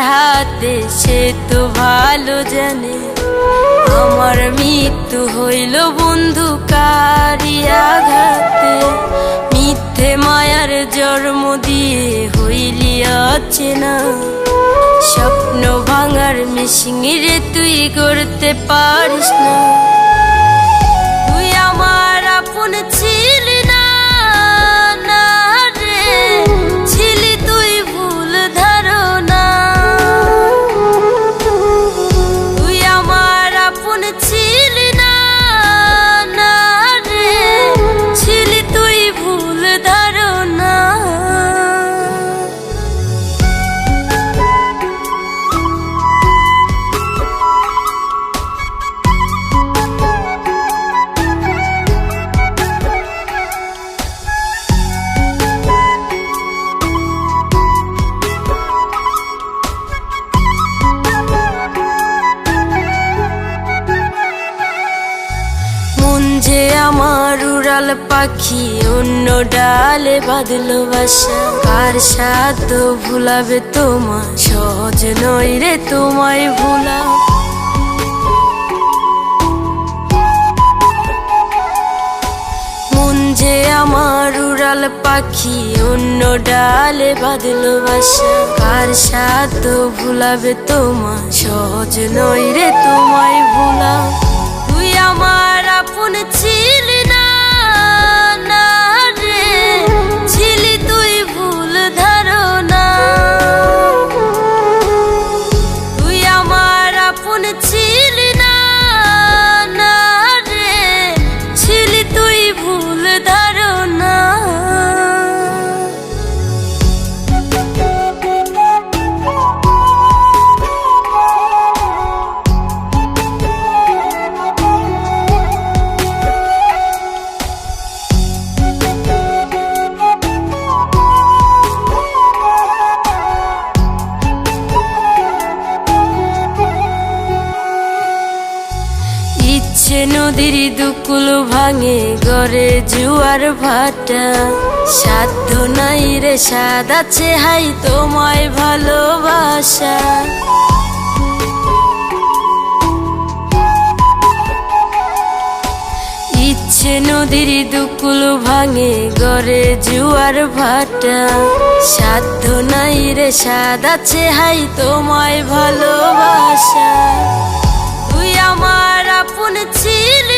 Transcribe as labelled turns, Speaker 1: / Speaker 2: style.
Speaker 1: হাতে সে তো ভালো জানে। আমার মৃত্যু হইল বন্ধু কারি আঘাতে। মিথ্যে মায়ার জন্ম দিয়ে হইলি না স্বপ্ন ভাঙার মেশিনে তুই করতে পারিস না। উড়াল পাখি, অন্য ডালে বাঁধলো বাসা। কার সাধ্য ভুলাবে তোমার সহজ নয় রে তোমায় ভুলা। যে আমার উড়াল পাখি, অন্য ডালে বাঁধলো বাসা। কার সাধ্য ভুলাবে তোমার সহজ নয় রে তোমায় ভুলা। তুই আমার আপন ছিলি না না ইচ্ছে নদীর দুকুল ভাঙে, গড়ে জুয়ার ভাটা। সাধ্য নাই রে সাদ আছে হাই তোমায় ভালোবাসা। ইচ্ছে নদীর দুকুল ভাঙে, গড়ে জুয়ার ভাটা। সাধ্য নাই রে সাদ আছে হাই তোমায় ভালোবাসা। তুই আমার আপন ছিলি।